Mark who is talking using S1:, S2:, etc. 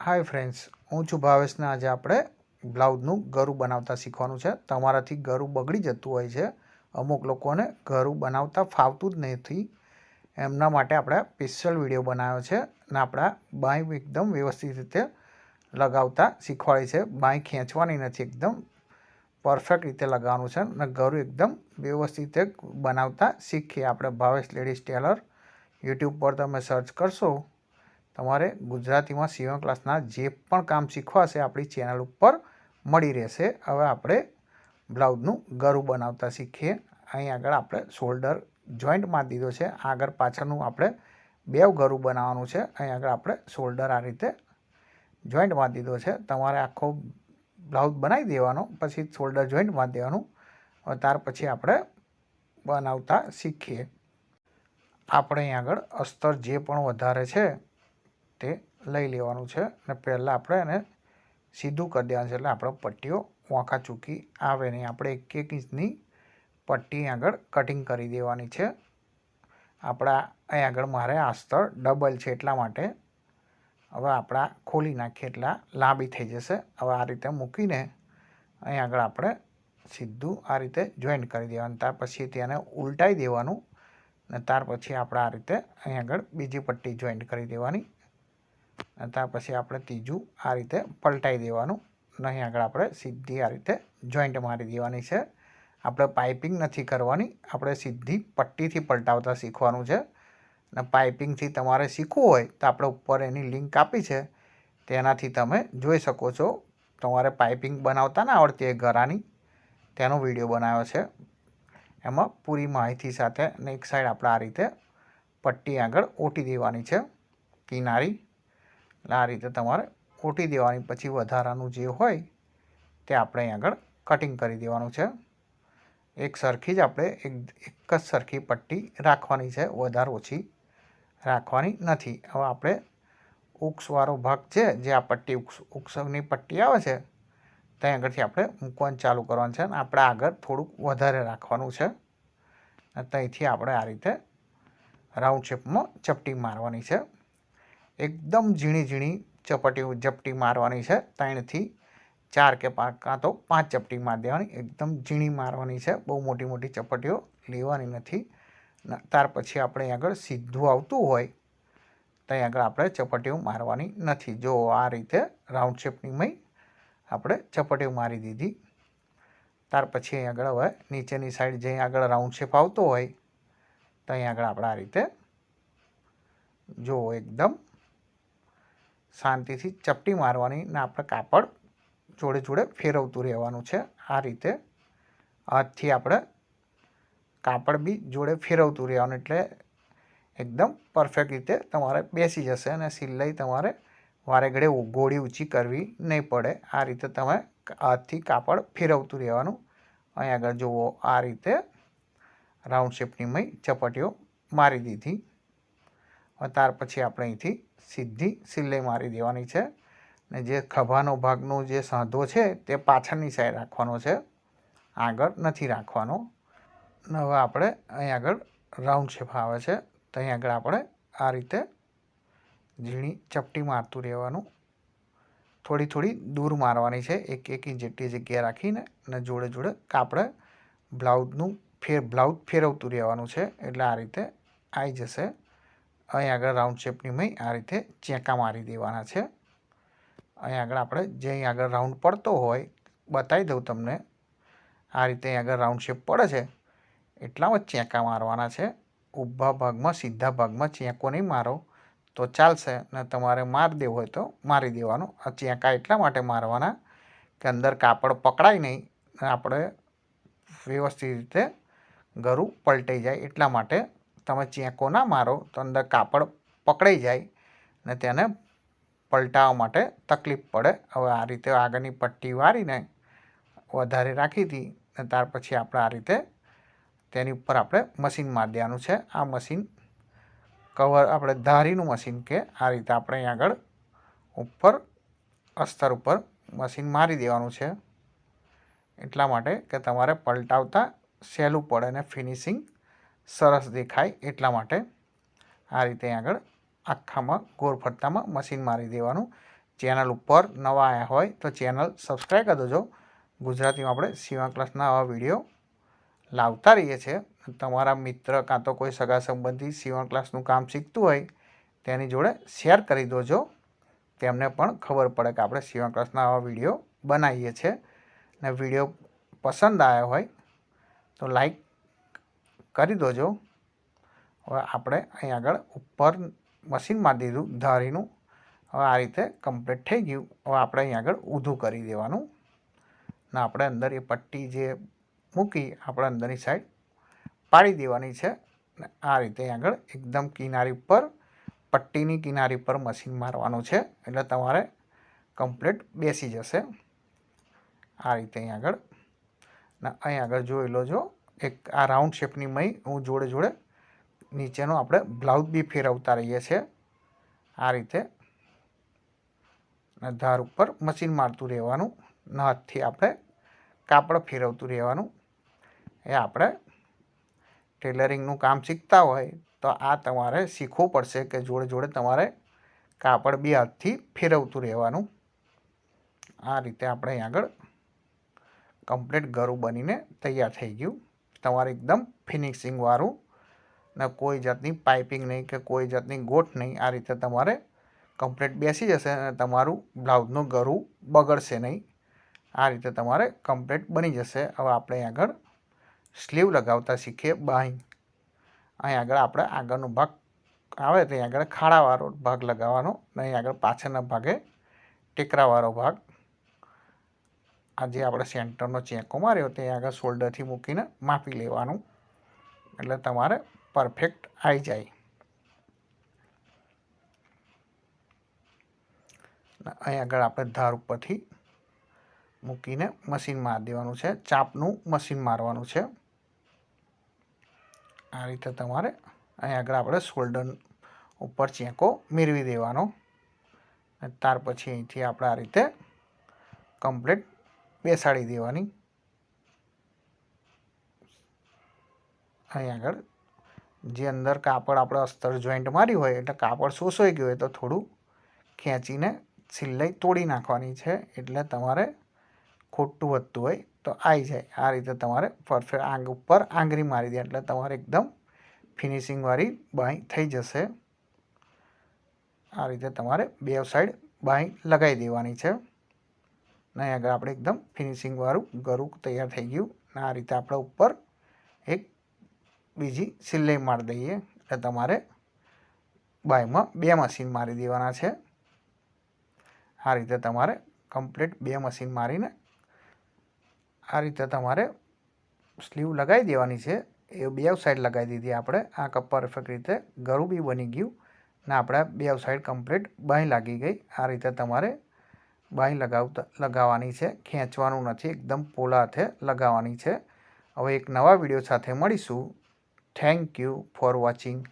S1: Hi friends હું છું ભાવેશને આજે આપણે બ્લાઉઝનું ગરું બનાવતા શીખવાનું છે. તમારાથી ગરું બગડી જતું હોય છે. અમુક લોકોને ગરું બનાવતા ફાવતું જ નથી. એમના માટે આપણે સ્પેશિયલ વીડિયો બનાવ્યો છે અને આપણા બાંય એકદમ વ્યવસ્થિત રીતે લગાવતા શીખવાડી છે. બાંય ખેંચવાની નથી એકદમ. પરફેક્ટ રીતે લગાવવાનું છે અને ગરું એકદમ વ્યવસ્થિત બનાવતા શીખીએ. આપણે ભાવેશ લેડીઝ ટેલર યુટ્યુબ પર તમે સર્ચ કરશો તમારે ગુજરાતીમાં સીવણ ક્લાસના જે પણ કામ શીખવાશે આપણી ચેનલ ઉપર મળી રહેશે. હવે આપણે બ્લાઉઝનું ગરું બનાવતા શીખીએ. અહીં આગળ આપણે શોલ્ડર જોઈન્ટ મારી દીધો છે. આગળ પાછળનું આપણે બેવ ગરું બનાવવાનું છે. અહીં આગળ આપણે શોલ્ડર આ રીતે જોઈન્ટ મારી દીધો છે. તમારે આખો બ્લાઉઝ બનાવી દેવાનો, પછી શોલ્ડર જોઈન્ટ મારી દેવાનું. ત્યાર પછી આપણે બનાવતા શીખીએ. આપણે અહીં આગળ અસ્તર જે પણ વધારે છે તે લઈ લેવાનું છે અને પહેલાં આપણે એને સીધું કરી દેવાનું છે એટલે આપણે પટ્ટીઓ વાંકા ચૂકી આવે નહીં. આપણે એક એક ઇંચની પટ્ટી આગળ કટિંગ કરી દેવાની છે. આપણા અહીં આગળ મારે આસ્તર ડબલ છે એટલા માટે હવે આપણા ખોલી નાખીએ એટલા લાંબી થઈ જશે. હવે આ રીતે મૂકીને અહીં આગળ આપણે સીધું આ રીતે જોઈન્ટ કરી દેવાનું. ત્યાર પછી તેને ઉલટાઈ દેવાનું ને ત્યાર પછી આપણે આ રીતે અહીં આગળ બીજી પટ્ટી જોઈન્ટ કરી દેવાની. ત્યાર પછી આપણે ત્રીજું આ રીતે પલટાઈ દેવાનું. નહીં, આગળ આપણે સીધી આ રીતે જોઈન્ટ મારી દેવાની છે. આપણે પાઇપિંગ નથી કરવાની. આપણે સીધી પટ્ટીથી પલટાવતા શીખવાનું છે. અને પાઇપિંગથી તમારે શીખવું હોય તો આપણે ઉપર એની લિંક આપી છે. તેનાથી તમે જોઈ શકો છો. તમારે પાઇપિંગ બનાવતા ના આવડતી હોય ગરાની તેનો વીડિયો બનાવ્યો છે. એમાં પૂરી માહિતી સાથે અને એક સાઈડ આપણે આ રીતે પટ્ટી આગળ ઓટી દેવાની છે. કિનારી એટલે આ રીતે તમારે ઓટી દેવાની પછી વધારાનું જે હોય તે આપણે અહીં આગળ કટિંગ કરી દેવાનું છે. એક સરખી જ આપણે એક એક જ સરખી પટ્ટી રાખવાની છે, વધારે ઓછી રાખવાની નથી. હવે આપણે ઉક્સવાળો ભાગ છે, જે આ પટ્ટી ઉક્સ ઉક્સની પટ્ટી આવે છે, ત્યાં આગળથી આપણે મૂકવાનું ચાલુ કરવાનું છે અને આપણે આગળ થોડુંક વધારે રાખવાનું છે. ત્યાંથી આપણે આ રીતે રાઉન્ડ શેપમાં ચપટી મારવાની છે. એકદમ ઝીણી ઝીણી ચપટી ઝપટી મારવાની છે. ત્રણથી ચાર કે કાં તો પાંચ ચપટી મારી દેવાની. એકદમ ઝીણી મારવાની છે. બહુ મોટી મોટી ચપટીઓ લેવાની નથી. ત્યાર પછી આપણે આગળ સીધું આવતું હોય ત્યાં આગળ આપણે ચપટીઓ મારવાની નથી. જો આ રીતે રાઉન્ડ શેપની મય આપણે ચપટીઓ મારી દીધી. ત્યાર પછી અહીં આગળ હવે નીચેની સાઈડ જ્યાં આગળ રાઉન્ડ શેપ આવતો હોય ત્યાં આગળ આપણે આ રીતે જો એકદમ શાંતિથી ચપટી મારવાની ને આપણે કાપડ જોડે જોડે ફેરવતું રહેવાનું છે. આ રીતે હાથથી આપણે કાપડ બી જોડે ફેરવતું રહેવાનું એટલે એકદમ પરફેક્ટ રીતે તમારે બેસી જશે અને સિલાઈ તમારે વારે ઘડે ગોળી ઊંચી કરવી નહીં પડે. આ રીતે તમે હાથથી કાપડ ફેરવતું રહેવાનું. અહીં આગળ જુઓ, આ રીતે રાઉન્ડ શેપની મેં ચપટીઓ મારી દીધી. ત્યાર પછી આપણે અહીંથી સીધી સિલાઈ મારી દેવાની છે. ને જે ખભાનો ભાગનો જે સાંધો છે તે પાછળની સાઈડ રાખવાનો છે. આગળ નથી રાખવાનો. ને હવે આપણે અહીં આગળ રાઉન્ડ શેપ આવે છે. તો અહીં આગળ આપણે આ રીતે ઝીણી ચપટી મારતું રહેવાનું. થોડી થોડી દૂર મારવાની છે. એક એક ઇંચ જેટલી જગ્યા રાખીને અને જોડે જોડે આપણે બ્લાઉઝનું ફેર બ્લાઉઝ ફેરવતું રહેવાનું છે. એટલે આ રીતે આવી જશે. અહીં આગળ રાઉન્ડ શેપની મેં આ રીતે ચેંકા મારી દેવાના છે. અહીં આગળ આપણે જે અહીં આગળ રાઉન્ડ પડતો હોય, બતાવી દઉં તમને. આ રીતે અહીં આગળ રાઉન્ડ શેપ પડે છે, એટલામાં ચેંકા મારવાના છે. ઊભા ભાગમાં, સીધા ભાગમાં ચેંકો નહીં મારો. તો ચાલશે, ને તમારે માર દેવું હોય તો મારી દેવાનું. આ ચેંકા એટલા માટે મારવાના કે અંદર કાપડ પકડાય નહીં આપણે વ્યવસ્થિત રીતે ગરું પલટાઈ જાય એટલા માટે તમે ચેકો ના મારો તો અંદર કાપડ પકડાઈ જાય ને તેને પલટાવવા માટે તકલીફ પડે. હવે આ રીતે આગળની પટ્ટી વારીને વધારે રાખી હતી ને ત્યાર પછી આપણે આ રીતે તેની ઉપર આપણે મશીન મારી દેવાનું છે. આ મશીન કવર આપણે ધારીનું મશીન કે આ રીતે આપણે અહીં આગળ ઉપર અસ્તર ઉપર મશીન મારી દેવાનું છે. એટલા માટે કે તમારે પલટાવતા સહેલું પડે ને ફિનિશિંગ સરસ દેખાય એટલા માટે આ રીતે આગળ આખામાં ગોળ ફરતામાં મશીન મારી દેવાનું. ચેનલ ઉપર નવા આવ્યા હોય તો ચેનલ સબસ્ક્રાઈબ કરી દેજો. ગુજરાતીમાં આપણે સીવા ક્લાસના આવા વીડિયો લાવતા રહીએ છીએ. તમારા મિત્ર કાં તો કોઈ સગા સંબંધી સીવણ ક્લાસનું કામ શીખતું હોય તેની જોડે શેર કરી દોજો. તેમને પણ ખબર પડે કે આપણે સીવણ ક્લાસના આવા વીડિયો બનાવીએ છીએ. ને વીડિયો પસંદ આવ્યો હોય તો લાઈક કરી દોજો. હવે આપણે અહીં આગળ ઉપર મશીન મારી દીધું ધારીનું. હવે આ રીતે કમ્પ્લીટ થઈ ગયું. હવે આપણે અહીં આગળ ઊંધું કરી દેવાનું. ને આપણે અંદર એ પટ્ટી જે મૂકી આપણે અંદરની સાઈડ પાડી દેવાની છે. ને આ રીતે અહીં આગળ એકદમ કિનારી ઉપર, પટ્ટીની કિનારી પર મશીન મારવાનું છે. એટલે તમારે કમ્પ્લીટ બેસી જશે. આ રીતે અહીં આગળ. ને અહીં આગળ જોઈ લો એક આ રાઉન્ડ શેપની મય હું જોડે જોડે નીચેનો આપણે બ્લાઉઝ બી ફેરવતા રહીએ છીએ. આ રીતે. ધાર ઉપર મશીન મારતું રહેવાનું. ને હાથથી આપણે કાપડ ફેરવતું રહેવાનું. એ આપણે ટેલરિંગનું કામ શીખતા હોય તો આ તમારે શીખવું પડશે કે જોડે જોડે તમારે કાપડ બી હાથથી ફેરવતું રહેવાનું. આ રીતે આપણે અહીં આગળ કમ્પ્લીટ ગરું બનીને તૈયાર થઈ ગયું. તમારે એકદમ ફિનિશિંગવાળું ને કોઈ જાતની પાઇપિંગ નહીં કે કોઈ જાતની ગોઠ નહીં, આ રીતે તમારે કમ્પ્લીટ બેસી જશે અને તમારું બ્લાઉઝનું ગરું બગડશે નહીં. આ રીતે તમારે કમ્પ્લીટ બની જશે. હવે આપણે આગળ સ્લીવ લગાવતા શીખીએ બાઈ અહીં આગળ આપણે આગળનો ભાગ આવે, ત્યાં આગળ ખાડાવાળો ભાગ લગાવવાનો અને આગળ પાછળના ભાગે ટેકરાવાળો ભાગ. આ જે આપણે સેન્ટરનો ચેકો માર્યો તે આગળ શોલ્ડરથી મૂકીને માપી લેવાનું. એટલે તમારે પરફેક્ટ આવી જાય. અહીં આગળ આપણે ધાર ઉપરથી મૂકીને મશીન મારી દેવાનું છે. ચાપનું મશીન મારવાનું છે. આ રીતે તમારે અહીં આગળ આપણે શોલ્ડર ઉપર ચેકો મેળવી દેવાનો. અને ત્યાર પછી અહીંથી આપણે આ રીતે કમ્પ્લીટ બેસાડી દેવાની. અહીં આગળ, જે અંદર કાપડ આપણે અસ્તર જોઈન્ટ માર્યું હોય, એટલે કાપડ શોષાઈ ગયું હોય તો થોડું ખેંચીને સિલાઈ તોડી નાખવાની છે, એટલે તમારે ખોટું વધતું હોય તો આવી જાય. આ રીતે તમારે પરફેક્ટ આંગ ઉપર આંગળી મારી દે, એટલે તમારે એકદમ ફિનિશિંગવાળી બાંય થઈ જશે. આ રીતે તમારે બે સાઈડ બાંય લગાવી દેવાની છે. ને આગળ આપણે એકદમ ફિનિશિંગવાળું ગરું તૈયાર થઈ ગયું. આ રીતે આપણે ઉપર એક બીજી સિલાઈ મારી દઈએ. એટલે તમારે બાયમાં બે મશીન મારી દેવાના છે. આ રીતે તમારે કમ્પ્લીટ બે મશીન મારીને આ રીતે તમારે સ્લીવ લગાવી દેવાની છે. એ બે સાઈડ લગાવી દીધી આપણે. આ કપ પરફેક્ટ રીતે ગરું બી બની ગયું. ને આપણે બે સાઈડ કમ્પ્લીટ બાંય લાગી ગઈ. આ રીતે તમારે બાંય લગાવતા, લગાવવાની છે. ખેંચવાનું નથી. એકદમ પોલા હાથે લગાવવાની છે. હવે એક નવા વીડિયો સાથે મળીશું. Thank you for watching